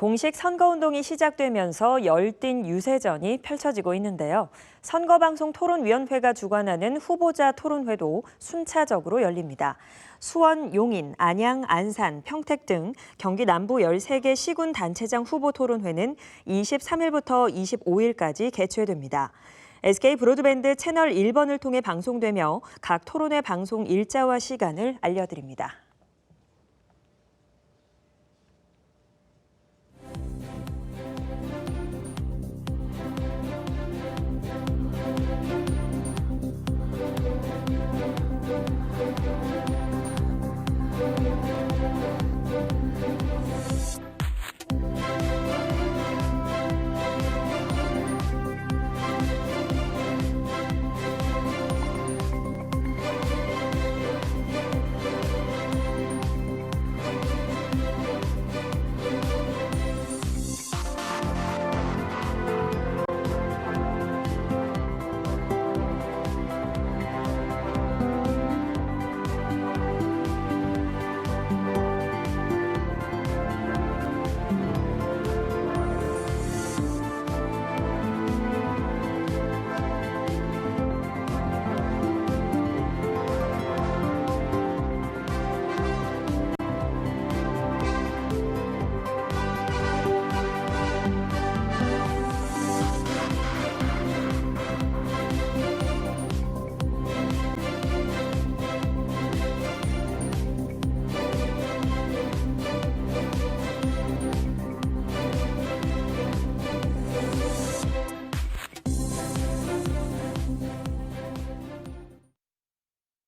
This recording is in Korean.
공식 선거운동이 시작되면서 열띤 유세전이 펼쳐지고 있는데요. 선거방송 토론위원회가 주관하는 후보자 토론회도 순차적으로 열립니다. 수원, 용인, 안양, 안산, 평택 등 경기 남부 13개 시군 단체장 후보 토론회는 23일부터 25일까지 개최됩니다. SK 브로드밴드 채널 1번을 통해 방송되며 각 토론회 방송 일자와 시간을 알려드립니다.